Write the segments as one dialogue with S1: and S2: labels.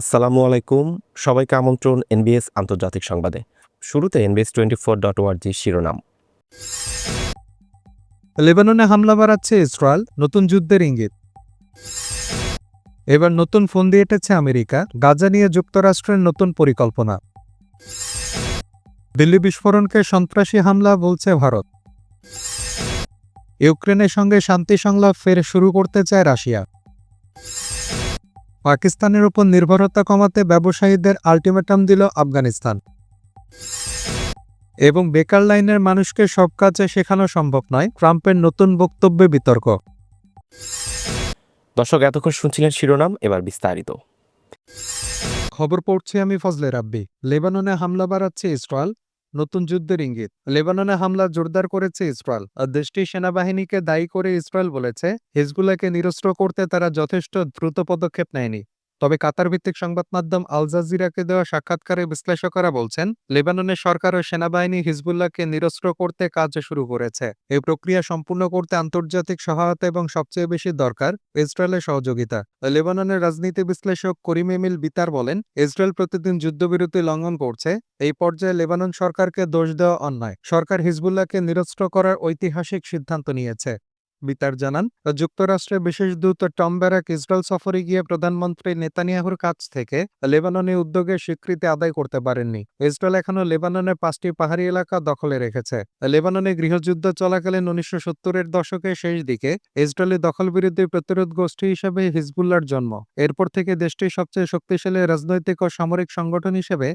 S1: আসসালামু আলাইকুম। সবাইকে আমন্ত্রণ এনবিএস আন্তর্জাতিক সংবাদে। শুরুতে এনবিএস টোয়েন্টি ফোর ডট ওয়ার্জি শিরোনাম।
S2: লেবাননে হামলা বাড়াচ্ছে ইসরায়েল, নতুন যুদ্ধের ইঙ্গিত। এবার নতুন ফোন দিয়ে এটেছে আমেরিকা, গাজা নিয়ে যুক্তরাষ্ট্রের নতুন পরিকল্পনা। দিল্লি বিস্ফোরণকে সন্ত্রাসী হামলা বলছে ভারত। ইউক্রেনের সঙ্গে শান্তি সংলাপ ফের শুরু করতে চায় রাশিয়া। পাকিস্তানের উপর নির্ভরতা কমাতে ব্যবসায়ীদের আলটিমেটাম দিল আফগানিস্তান। এবং বেকার লাইনের মানুষকে সব কাজে শেখানো সম্ভব নয় ট্রাম্পের নতুন বক্তব্যে বিতর্ক।
S1: দর্শক এতক্ষণ শুনছিলেন শিরোনাম এবার বিস্তারিত।
S2: খবর পড়ছি আমি ফজলে রাব্বি। লেবাননে হামলা বাড়াচ্ছে ইসরায়েল। নতুন যুদ্ধের ইঙ্গিত। লেবাননে হামলা জোরদার করেছে ইসরায়েল। আর দেশটির সেনাবাহিনীকে দায়ী করে ইসরায়েল বলেছে, হিজবুল্লাহকে নিরস্ত্র করতে তারা যথেষ্ট দ্রুত পদক্ষেপ নেয়নি। তবে কাতার ভিত্তিক সংবাদ মাধ্যম আল জাজিরাকে দেওয়া সাক্ষাৎকারে বিশ্লেষকরা বলছেন লেবাননের সরকার ও সেনাবাহিনী হিজবুল্লাহকে নিরস্ত্র করতে কাজ শুরু করেছে। এই প্রক্রিয়া সম্পূর্ণ করতে আন্তর্জাতিক সহায়তা এবং সবচেয়ে বেশি দরকার ইসরায়েলের সহযোগিতা। লেবাননের রাজনীতি বিশ্লেষক করিম এমিল বিতার বলেন, ইসরায়েল প্রতিদিন যুদ্ধবিরতি লঙ্ঘন করছে, এই পর্যায়ে লেবানন সরকারকে দোষ দেওয়া অন্যায়। সরকার হিজবুল্লাহকে নিরস্ত্র করার ঐতিহাসিক সিদ্ধান্ত নিয়েছে। বিতার জানান যুক্তরাষ্ট্রের বিশেষ দূত টম ব্যারাক ইসরায়েল সফরে গিয়ে প্রধানমন্ত্রী নেতানিয়াহুর কাছ থেকে লেবাননে উদ্যোগের স্বীকৃতি আদায় করতে পারেননি। ইসরায়েল এখনও লেবাননের পাঁচটি পাহাড়ি এলাকা দখলে রেখেছে। লেবাননে গৃহযুদ্ধ চলাকালীন উনিশশো সত্তরের দশকের শেষ দিকে ইসরায়েলি দখল বিরোধী প্রতিরোধ গোষ্ঠী হিসেবে হিজবুল্লার জন্ম। এরপর থেকে দেশটির সবচেয়ে শক্তিশালী রাজনৈতিক ও সামরিক সংগঠন হিসেবে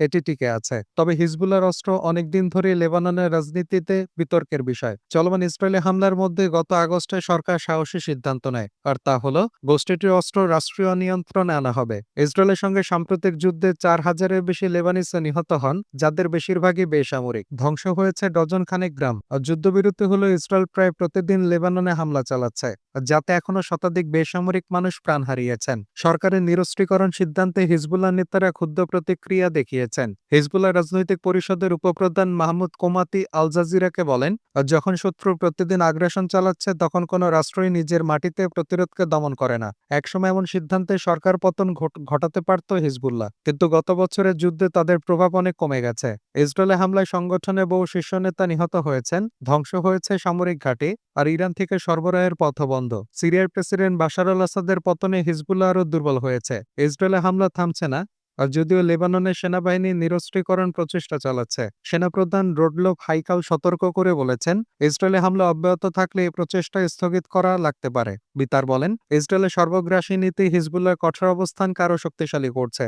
S2: এটি টিকে আছে। তবে হিজবুল্লার অস্ত্র অনেকদিন ধরে লেবাননের রাজনীতিতে বিতর্কের বিষয়। চলমান ইসরায়েলি হামলার মধ্যে গত আগস্টে সরকার সাহসী সিদ্ধান্ত নেয়। আর তা হল, গোষ্ঠীটির অস্ত্র রাষ্ট্রীয় নিয়ন্ত্রণে আনা হবে। ইসরায়েলের সঙ্গে সাম্প্রতিক যুদ্ধে চার হাজারের বেশি লেবানিস নিহত হন, যাদের বেশিরভাগই বেসামরিক। ধ্বংস হয়েছে ডজন খানেক গ্রাম। আর যুদ্ধবিরতি হল ইসরায়েল প্রায় প্রতিদিন লেবাননে হামলা চালাচ্ছে, যাতে এখনও শতাধিক বেসামরিক মানুষ প্রাণ হারিয়েছেন। সরকারের নিরস্ত্রীকরণ সিদ্ধান্তে হিজবুল্লাহ নেতারা ক্ষুদ্র প্রতিক্রিয়া দেখিয়েছেন হিজবুল্লাহ রাজনৈতিক পরিষদের উপপ্রধান মাহমুদ কোমাতি আল জাজিরাকে বলেন, যখন শত্রু প্রতিদিন আগ্রাসন চালাচ্ছে, তখন কোনো রাষ্ট্রই নিজের মাটিতে প্রতিরোধকে দমন করে না। একসময় এমন সিদ্ধান্তে সরকার পতন ঘটাতে পারত হিজবুল্লাহ। কিন্তু গত বছরের যুদ্ধে তাদের প্রভাব অনেক কমে গেছে। ইসরায়েলে হামলায় সংগঠনে বহু শীর্ষ নেতা নিহত হয়েছেন। ধ্বংস হয়েছে সামরিক ঘাঁটি আর ইরান থেকে সরবরাহের পথ বন্ধ সিরিয়ার প্রেসিডেন্ট বাশার আল আসাদের পতনে হিজবুল্লাহ আরও দুর্বল হয়েছে। ইসরায়েলে হামলা থামছে না। আর যদিও লেবাননের সেনাবাহিনী নিরস্ত্রীকরণ প্রচেষ্টা চালাচ্ছে, সেনাপ্রধান রোডলফ হাইকাল সতর্ক করে বলেছেন, ইসরায়েলে হামলা অব্যাহত থাকলে এই প্রচেষ্টা স্থগিত করা লাগতে পারে। বিতার বলেন, ইসরায়েলের সর্বগ্রাসী নীতি হিজবুল্লাহর কঠোর অবস্থানকে আরও শক্তিশালী করছে।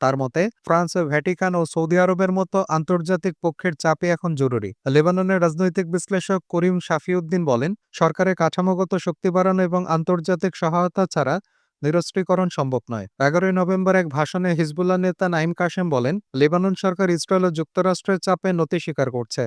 S2: তার মতে, ফ্রান্স, ভ্যাটিকান ও সৌদি আরবের মতো আন্তর্জাতিক পক্ষের চাপে এখন জরুরি। লেবাননের রাজনৈতিক বিশ্লেষক করিম শাফিউদ্দিন বলেন, সরকারের কাঠামোগত শক্তি বাড়ানো এবং আন্তর্জাতিক সহায়তা ছাড়া নিরস্ত্রীকরণ সম্ভব নয়। এগারোই নভেম্বর এক ভাষণে হিজবুল্লাহ নেতা নাইম কাশেম বলেন, লেবানন সরকার ইসরায়েল ও যুক্তরাষ্ট্রের চাপে নতি স্বীকার করছে।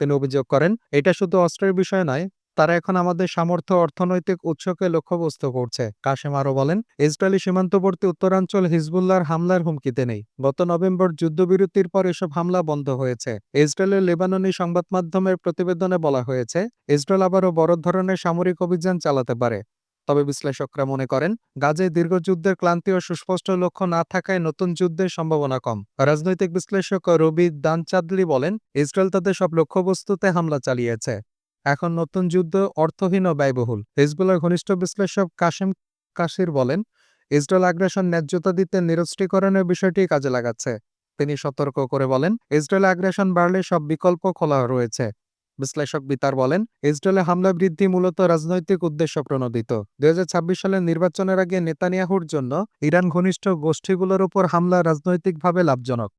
S2: তিনি অভিযোগ করেন, এটা শুধু অস্ত্রের বিষয় নয়, তারা এখন আমাদের সামর্থ্য, অর্থনৈতিক উৎসকে লক্ষ্যবস্তু করছে। কাশেম আরও বলেন, ইসরায়েলি সীমান্তবর্তী উত্তরাঞ্চল হিজবুল্লাহর হামলার হুমকিতে নেই গত নভেম্বর যুদ্ধবিরতির পর এসব হামলা বন্ধ হয়েছে। ইসরায়েলের লেবাননি সংবাদ মাধ্যমের প্রতিবেদনে বলা হয়েছে, ইসরায়েল আবারও বড় ধরনের সামরিক অভিযান চালাতে পারে। তবে বিশ্লেষকরা মনে করেন, গাজায় দীর্ঘযুদ্ধের ক্লান্তি ও সুস্পষ্ট লক্ষ্য না থাকায় নতুন যুদ্ধের সম্ভাবনা কম। রাজনৈতিক বিশ্লেষক রবি দানচাদলি বলেন, ইসরায়েল তাদের সব লক্ষ্যবস্তুতে হামলা চালিয়েছে। এখন নতুন যুদ্ধ অর্থহীন ও ব্যয়বহুল। হিজবুল্লার ঘনিষ্ঠ বিশ্লেষক কাশেম কাশির বলেন, ইসরায়েল আগ্রাসন ন্যায্যতা দিতে নিরস্ত্রীকরণের বিষয়টি কাজে লাগাচ্ছে। তিনি সতর্ক করে বলেন, ইসরায়েল আগ্রাসন বাড়লে সব বিকল্প খোলা রয়েছে। বিশ্লেষক বিতার বলেন, ইসরায়েলে হামলা বৃদ্ধি মূলত রাজনৈতিক উদ্দেশ্য প্রণোদিত। দুই হাজার ছাব্বিশ সালের নির্বাচনের আগে নেতানিয়াহুর জন্য ইরান ঘনিষ্ঠ গোষ্ঠীগুলোর উপর হামলা রাজনৈতিকভাবে লাভজনক।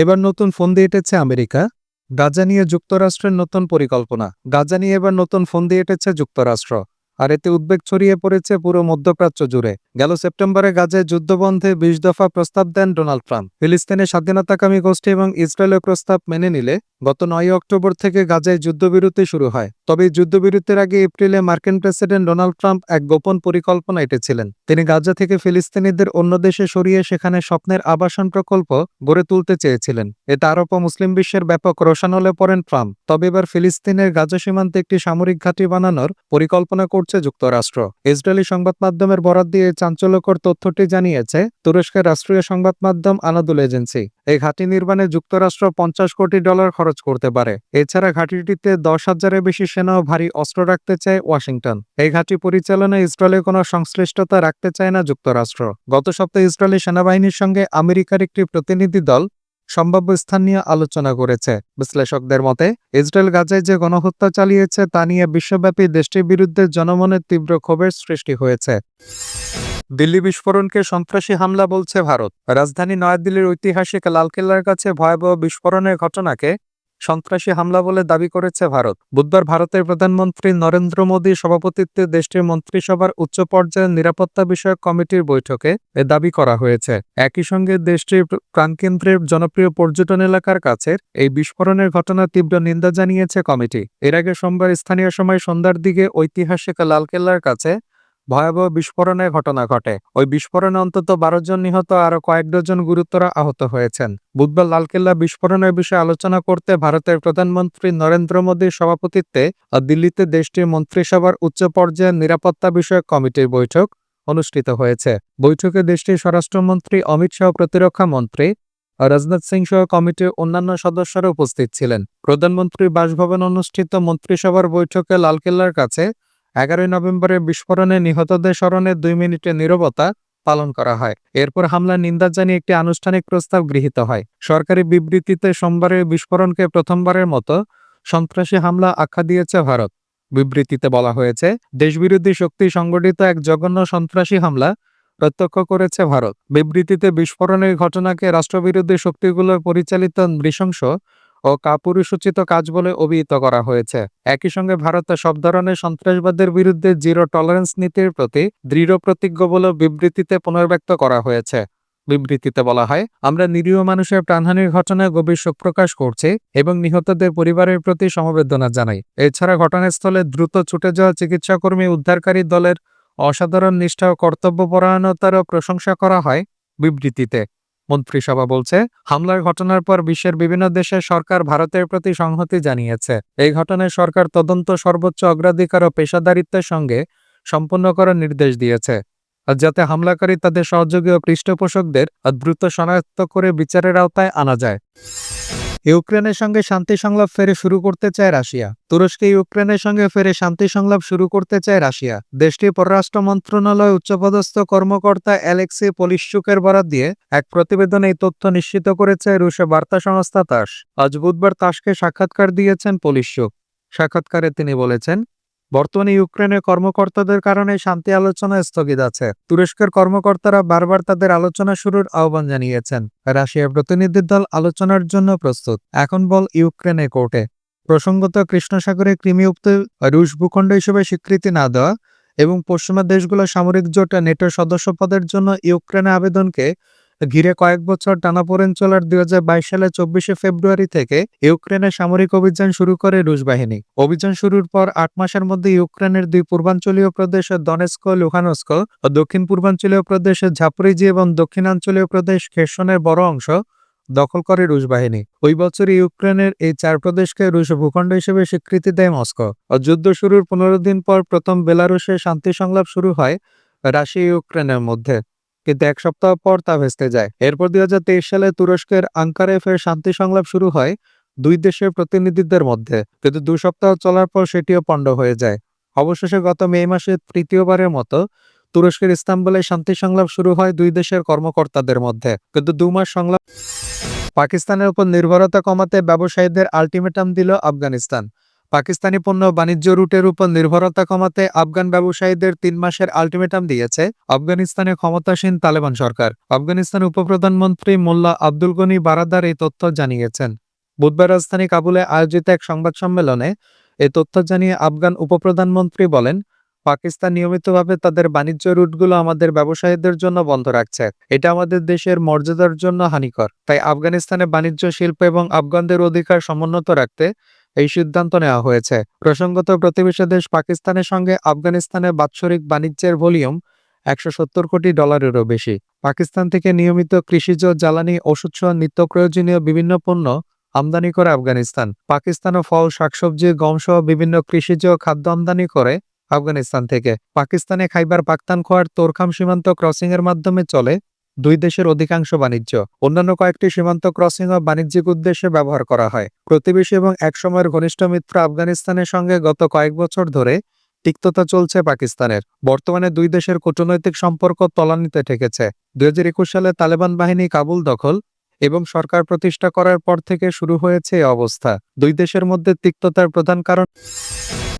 S2: এবার নতুন ফোন দিয়ে এটেছে আমেরিকা। গাজা নিয়ে যুক্তরাষ্ট্রের নতুন পরিকল্পনা। গাজা নিয়ে এবার নতুন ফোন দিয়ে এটেছে যুক্তরাষ্ট্র। আর এতে উদ্বেগ ছড়িয়ে পড়েছে পুরো মধ্যপ্রাচ্য জুড়ে। গেল সেপ্টেম্বরে গাজায় যুদ্ধবন্ধে বিশ দফা প্রস্তাব দেন ডোনাল্ড ট্রাম্প। ফিলিস্তিনের স্বাধীনতাকামী গোষ্ঠী এবং ইসরায়েলের প্রস্তাব মেনে নিলে গত নয় অক্টোবর থেকে গাজায় যুদ্ধবিরতি শুরু হয়। তবে যুদ্ধবিরতির আগে এপ্রিলে মার্কিন প্রেসিডেন্ট ডোনাল্ড ট্রাম্প এক গোপন পরিকল্পনা এঁটেছিলেন। তিনি গাজা থেকে ফিলিস্তিনিদের অন্য দেশে সরিয়ে সেখানে স্বপ্নের আবাসন প্রকল্প গড়ে তুলতে চেয়েছিলেন। এতে আরব মুসলিম বিশ্বের ব্যাপক রোশানলে পড়েন ট্রাম্প। তবে এবার ফিলিস্তিনের গাজা সীমান্তে একটি সামরিক ঘাঁটি বানানোর পরিকল্পনা করছে যুক্তরাষ্ট্র। ইসরায়েলি সংবাদ মাধ্যমের বরাত দিয়ে চাঞ্চল্যকর তথ্যটি জানিয়েছে, তুরস্কের রাষ্ট্রীয় সংবাদ মাধ্যম আনাদুল এজেন্সি। এই ঘাঁটি নির্মাণে যুক্তরাষ্ট্র পঞ্চাশ কোটি ডলার খরচ করতে পারে। এছাড়া ঘাঁটিটিতে দশ হাজারের বেশি সেনা ও ভারী অস্ত্র রাখতে চায় ওয়াশিংটন। এই ঘাঁটি পরিচালনায় ইসরায়েলের কোনো সংশ্লিষ্টতা রাখতে চায় না যুক্তরাষ্ট্র। গত সপ্তাহে ইসরায়েলি সেনাবাহিনীর সঙ্গে আমেরিকার একটি প্রতিনিধি দল সম্ভাব্য স্থান নিয়ে আলোচনা করেছে। বিশ্লেষকদের মতে, ইসরায়েল গাজায় যে গণহত্যা চালিয়েছে তা নিয়ে বিশ্বব্যাপী দেশটির বিরুদ্ধে জনমনের তীব্র ক্ষোভের সৃষ্টি হয়েছে। দিল্লি বিস্ফোরণকে সন্ত্রাসী হামলা বলছে ভারত। রাজধানী নয়াদিল্লির ঐতিহাসিক লালকেল্লার কাছে ভয়াবহ বিস্ফোরণের ঘটনাকে সন্ত্রাসী হামলা বলে দাবি করেছে ভারত। বুধবার ভারতের প্রধানমন্ত্রী নরেন্দ্র মোদীর সভাপতিত্বে দেশটির মন্ত্রিসভার উচ্চ পর্যায়ের নিরাপত্তা বিষয়ক কমিটির বৈঠকে এ দাবি করা হয়েছে। একই সঙ্গে দেশটির প্রাণকেন্দ্রের জনপ্রিয় পর্যটন এলাকার কাছের এই বিস্ফোরণের ঘটনা তীব্র নিন্দা জানিয়েছে কমিটি। এর আগে সোমবার স্থানীয় সময় সন্ধ্যার দিকে ঐতিহাসিক লালকেল্লার কাছে ভয়াবহ বিস্ফোরণের ঘটনা ঘটে। ওই বিস্ফোরণে অন্তত বারো জন নিহত আরও কয়েক ডজন গুরুতর আহত হয়েছেন। বুধবার লালকেল্লা বিস্ফোরণের বিষয়ে আলোচনা করতে ভারতের প্রধানমন্ত্রী নরেন্দ্র মোদীর সভাপতিত্বে দিল্লিতে দেশটির মন্ত্রিসভার উচ্চ পর্যায়ের নিরাপত্তা বিষয়ক কমিটির বৈঠক অনুষ্ঠিত হয়েছে। বৈঠকে দেশটির স্বরাষ্ট্রমন্ত্রী, অমিত শাহ প্রতিরক্ষা মন্ত্রী রাজনাথ সিং সহ কমিটির অন্যান্য সদস্যরা উপস্থিত ছিলেন। প্রধানমন্ত্রীর বাসভবন অনুষ্ঠিত মন্ত্রিসভার বৈঠকে লালকেল্লার কাছে এগারোই নভেম্বরের বিস্ফোরণে নিহতদের স্মরণে দুই মিনিটের নীরবতা পালন করা হয়। এরপর হামলার নিন্দা জানিয়ে একটি আনুষ্ঠানিক প্রস্তাব গৃহীত হয়। সরকারি বিবৃতিতে সোমবারের বিস্ফোরণকে প্রথমবারের মতো সন্ত্রাসী হামলা আখ্যা দিয়েছে ভারত। বিবৃতিতে বলা হয়েছে, দেশবিরোধী শক্তি সংগঠিত এক জঘন্য সন্ত্রাসী হামলা প্রত্যক্ষ করেছে ভারত। বিবৃতিতে বিস্ফোরণের ঘটনাকে রাষ্ট্রবিরোধী শক্তিগুলোর পরিচালিত নৃশংস ও কাপুরুষোচিত কাজ বলে অভিহিত করা হয়েছে। একই সঙ্গে ভারত সব ধরনের সন্ত্রাসবাদের বিরুদ্ধে জিরো টলারেন্স নীতির প্রতি দৃঢ় প্রতিজ্ঞ বলে বিবৃতিতে পুনর্ব্যক্ত করা হয়েছে। বিবৃতিতে বলা হয়, আমরা নিরীহ মানুষের প্রাণহানির ঘটনায় গভীর শোক প্রকাশ করছি এবং নিহতদের পরিবারের প্রতি সমবেদনা জানাই। এছাড়া ঘটনাস্থলে দ্রুত ছুটে যাওয়া চিকিৎসাকর্মী, উদ্ধারকারী দলের অসাধারণ নিষ্ঠা ও কর্তব্যপরায়ণতারও প্রশংসা করা হয় বিবৃতিতে। মন্ত্রিসভা বলছে, হামলার ঘটনার পর বিশ্বের বিভিন্ন দেশের সরকার ভারতের প্রতি সংহতি জানিয়েছে। এই ঘটনায় সরকার তদন্ত সর্বোচ্চ অগ্রাধিকার ও পেশাদারিত্বের সঙ্গে সম্পন্ন করার নির্দেশ দিয়েছে। আর যাতে হামলাকারী তাদের সহযোগী ও পৃষ্ঠপোষকদের দ্রুত শনাক্ত করে বিচারের আওতায় আনা যায়। ইউক্রেনের সঙ্গে শান্তি সংলাপ ফেরে শুরু করতে চায় রাশিয়া। তুরস্কে ইউক্রেনের সঙ্গে ফেরে শান্তি সংলাপ শুরু করতে চায় রাশিয়া। দেশটির পররাষ্ট্র মন্ত্রণালয় উচ্চপদস্থ কর্মকর্তা অ্যালেক্সি পলিশুকের বরাত দিয়ে এক প্রতিবেদনে এই তথ্য নিশ্চিত করেছে রুশে বার্তা সংস্থা তাস। আজ বুধবার তাসকে সাক্ষাৎকার দিয়েছেন পলিশুক সাক্ষাৎকারে তিনি বলেছেন বর্তমানে ইউক্রেনের কর্মকর্তাদের কারণে শান্তি আলোচনা স্থগিত আছে। তুরস্কের কর্মকর্তারা বারবার তাদের আলোচনা শুরুর আহ্বান জানিয়েছেন। রাশিয়ার প্রতিনিধির দল আলোচনার জন্য প্রস্তুত। এখন বল ইউক্রেনে কোর্টে। প্রসঙ্গত কৃষ্ণ সাগরে কৃমি উক্ত রুশ ভূখণ্ড হিসেবে স্বীকৃতি না দেওয়া এবং পশ্চিমা দেশগুলোর সামরিক জোট নেটোর সদস্য পদের জন্য ইউক্রেনে আবেদনকে ঘিরে কয়েক বছর টানাপোড়েন চলার দুই সালে চব্বিশে ফেব্রুয়ারি থেকে ইউক্রেনের সামরিক অভিযান শুরু করে রুশ বাহিনী। অভিযান শুরুর পর আট মাসের মধ্যে ইউক্রেনের দুই পূর্বাঞ্চলীয় প্রদেশ দনেস্ক, লুহানস্ক ও দক্ষিণ পূর্বাঞ্চলীয় প্রদেশের ঝাপরিজি এবং দক্ষিণাঞ্চলীয় প্রদেশ খেসনের বড় অংশ দখল করে রুশ বাহিনী। ওই বছর ইউক্রেনের এই চার প্রদেশকে রুশ ভূখণ্ড হিসেবে স্বীকৃতি দেয় মস্কো। যুদ্ধ শুরুর পনেরো দিন পর প্রথম বেলারুশে শান্তি সংলাপ শুরু হয় রাশিয়া ইউক্রেনের মধ্যে। কিন্তু এক সপ্তাহ পর তা ভেস্তে যায়। এরপর দুই সালে তুরস্কের আঙ্কারে ফের শান্তি সংলাপ শুরু হয় দুই দেশের প্রতিনিধিদের মধ্যে। কিন্তু দু সপ্তাহ চলার পর সেটিও পণ্ড হয়ে যায়। অবশেষে গত মে মাসে তৃতীয়বারের মতো তুরস্কের ইস্তাম্বুলে শান্তি সংলাপ শুরু হয় দুই দেশের কর্মকর্তাদের মধ্যে। কিন্তু দু মাস সংলাপ পাকিস্তানের উপর নির্ভরতা কমাতে ব্যবসায়ীদের আলটিমেটাম দিল আফগানিস্তান। পাকিস্তানি পণ্য বাণিজ্য রুটের উপর নির্ভরতা কমাতে আফগান ব্যবসায়ীদের তিন মাসের আলটিমেটাম দিয়েছে আফগানিস্তানে ক্ষমতাসীন তালেবান সরকার। আফগানিস্তান উপপ্রধানমন্ত্রী মোল্লা আব্দুল গনি বারাদার এই তথ্য জানিয়েছেন। বুধবার রাজধানী কাবুলে আয়োজিত এক সংবাদ সম্মেলনে এই তথ্য জানিয়ে আফগান উপপ্রধানমন্ত্রী বলেন, পাকিস্তান নিয়মিতভাবে তাদের বাণিজ্য রুটগুলো আমাদের ব্যবসায়ীদের জন্য বন্ধ রাখছে। এটা আমাদের দেশের মর্যাদার জন্য হানিকর। তাই আফগানিস্তানে বাণিজ্য শিল্প এবং আফগানদের অধিকার সমুন্নত রাখতে এই সিদ্ধান্ত নেওয়া হয়েছে। প্রসঙ্গত, প্রতিবেশী দেশ পাকিস্তানের সঙ্গে আফগানিস্তানের বাৎসরিক বাণিজ্যের ভলিউম একশো সত্তর কোটি ডলারেরও বেশি। পাকিস্তান থেকে নিয়মিত কৃষিজ, জ্বালানি ওষুধ সহ নিত্য প্রয়োজনীয় বিভিন্ন পণ্য আমদানি করে আফগানিস্তান। পাকিস্তানও ফল, শাকসবজি গম সহ বিভিন্ন কৃষিজ খাদ্য আমদানি করে আফগানিস্তান থেকে। পাকিস্তানে খাইবার পাখতানখোয়ার তোরখাম সীমান্ত ক্রসিং এর মাধ্যমে চলে দুই দেশের অধিকাংশ বাণিজ্য, অন্যান্য কয়েকটি সীমান্ত ক্রসিং ও বাণিজ্যিক উদ্দেশ্যে ব্যবহার করা হয়। প্রতিবেশী এবং একসময়ের ঘনিষ্ঠ মিত্র আফগানিস্তানের সঙ্গে গত কয়েক বছর ধরে তিক্ততা চলছে পাকিস্তানের। বর্তমানে দুই দেশের কূটনৈতিক সম্পর্ক তলানিতে ঠেকেছে। দুই হাজার একুশ সালে তালেবান বাহিনী কাবুল দখল এবং সরকার প্রতিষ্ঠা করার পর থেকে শুরু হয়েছে এই অবস্থা। দুই দেশের মধ্যে তিক্ততার প্রধান কারণ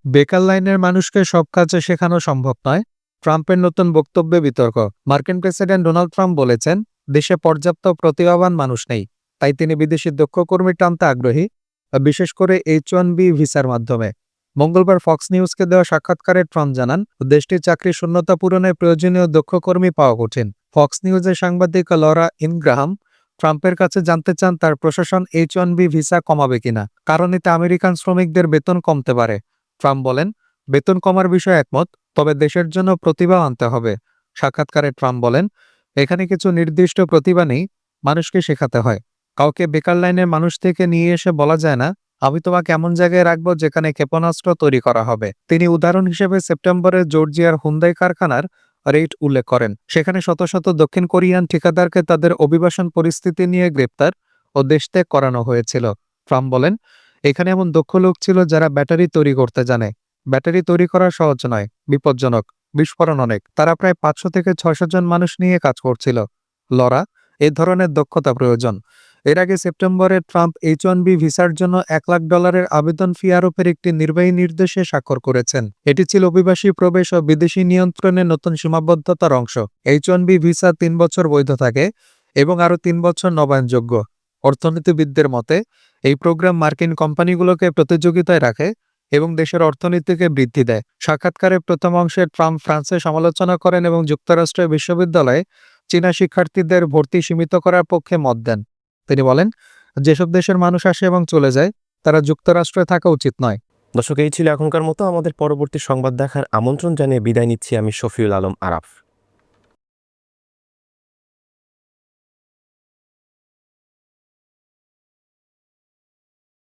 S2: বেকার লাইনের মানুষকে সব কাজে শেখানো সম্ভব নয়। ট্রাম্পের নতুন বক্তব্যে বিতর্ক। মার্কিন প্রেসিডেন্ট ডোনাল্ড ট্রাম্প বলেছেন, দেশে পর্যাপ্ত প্রতিভাবান মানুষ নেই, তাই তিনি বিদেশি দক্ষ কর্মী টানতে আগ্রহী, বিশেষ করে এইচ ওয়ান বি ভিসার মাধ্যমে। মঙ্গলবার ফক্স নিউজকে দেওয়া সাক্ষাৎকারে ট্রাম্প জানান, দেশটির চাকরি শূন্যতা পূরণে প্রয়োজনীয় দক্ষ কর্মী পাওয়া কঠিন। ফক্স নিউজের সাংবাদিক লরা ইনগ্রাহাম, ট্রাম্পের কাছে জানতে চান তার প্রশাসন এইচ ওয়ান বি ভিসা কমাবে কিনা, কারণ এতে আমেরিকান শ্রমিকদের বেতন কমতে পারে। ট্রাম্প বলেন, বেতন কমার বিষয়ে একমত তবে দেশের জন্য প্রতিভা আনতে হবে, সাক্ষাৎকারে ট্রাম্প বলেন। এখানে কিছু নির্দিষ্ট প্রতিভা নেই, মানুষকে শেখাতে হয়। কাউকে বেকার লাইনের মানুষ থেকে নিয়ে এসে বলা যায় না, আমি তোমাকে এমন জায়গায় রাখব যেখানে ক্ষেপণাস্ত্র তৈরি করা হবে। তিনি উদাহরণ হিসেবে সেপ্টেম্বরে জর্জিয়ার হুন্দাই কারখানার রেট উল্লেখ করেন। সেখানে শত শত দক্ষিণ কোরিয়ান ঠিকাদারকে তাদের অভিবাসন পরিস্থিতি নিয়ে গ্রেপ্তার ও দেশ ত্যাগ করানো হয়েছিল। ট্রাম্প বলেন, এখানে এমন দক্ষ লোক ছিল যারা ব্যাটারি তৈরি করতে জানে। ব্যাটারি তৈরি করা সহজ নয়, বিপজ্জনক, বিস্ফোরণ অনেক। তারা প্রায় পাঁচশো থেকে ছয়শো জন মানুষ নিয়ে কাজ করছিল। লরা, এ ধরনের দক্ষতা প্রয়োজন। এর আগে সেপ্টেম্বরে ট্রাম্প এইচ ওয়ান বি ভিসার জন্য এক লাখ ডলারের আবেদন ফি আরোপের একটি নির্বাহী নির্দেশে স্বাক্ষর করেছেন। এটি ছিল অভিবাসী প্রবেশ ও বিদেশি নিয়ন্ত্রণের নতুন সীমাবদ্ধতার অংশ। এইচ ওয়ান বি ভিসা তিন বছর বৈধ থাকে এবং আরও তিন বছর নবায়নযোগ্য। অর্থনীতিবিদদের মতে, এই প্রোগ্রাম মার্কিন কোম্পানিগুলোকে প্রতিযোগিতায় রাখে এবং দেশের অর্থনীতিকে বৃদ্ধি দেয়। সাক্ষাৎকারের প্রথম অংশে ট্রাম্প ফ্রান্সে সমালোচনা করেন এবং যুক্তরাষ্ট্রের বিশ্ববিদ্যালয়ে চীনা শিক্ষার্থীদের ভর্তি সীমিত করার পক্ষে মত দেন। তিনি বলেন, যেসব দেশের মানুষ আসে এবং চলে যায়, তারা যুক্তরাষ্ট্রে থাকা উচিত নয়।
S1: দর্শক, এই ছিল এখনকার মতো। আমাদের পরবর্তী সংবাদ দেখার আমন্ত্রণ জানিয়ে বিদায় নিচ্ছি আমি শফিউল আলম আরাফ।